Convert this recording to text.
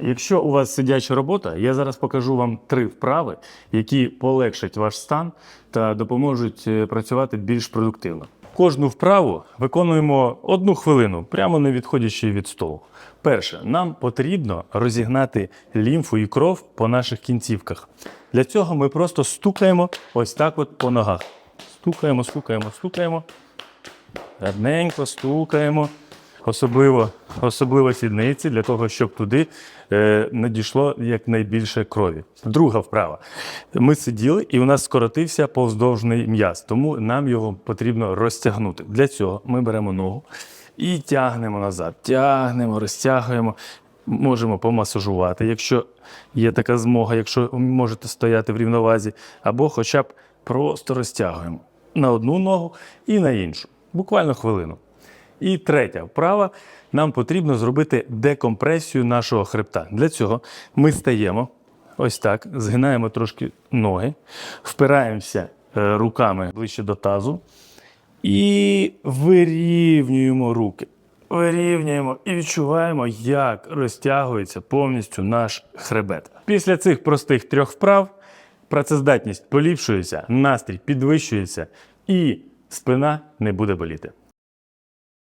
Якщо у вас сидяча робота, я зараз покажу вам три вправи, які полегшать ваш стан та допоможуть е, працювати більш продуктивно. Кожну вправу виконуємо одну хвилину, прямо не відходячи від столу. Перше, нам потрібно розігнати лімфу і кров по наших кінцівках. Для цього ми просто стукаємо ось так от по ногах. Стукаємо, стукаємо, стукаємо. Гарненько стукаємо. Особливо, особливо сідниці, для того, щоб туди е, надійшло якнайбільше крові. Друга вправа. Ми сиділи і у нас скоротився повздовжний м'яз, тому нам його потрібно розтягнути. Для цього ми беремо ногу і тягнемо назад. Тягнемо, розтягуємо. Можемо помасажувати, якщо є така змога, якщо ви можете стояти в рівновазі, або хоча б просто розтягуємо на одну ногу і на іншу. Буквально хвилину. І третя вправа. Нам потрібно зробити декомпресію нашого хребта. Для цього ми стаємо ось так, згинаємо трошки ноги, впираємося е, руками ближче до тазу і вирівнюємо руки. Вирівнюємо і відчуваємо, як розтягується повністю наш хребет. Після цих простих трьох вправ працездатність поліпшується, настрій підвищується і спина не буде боліти.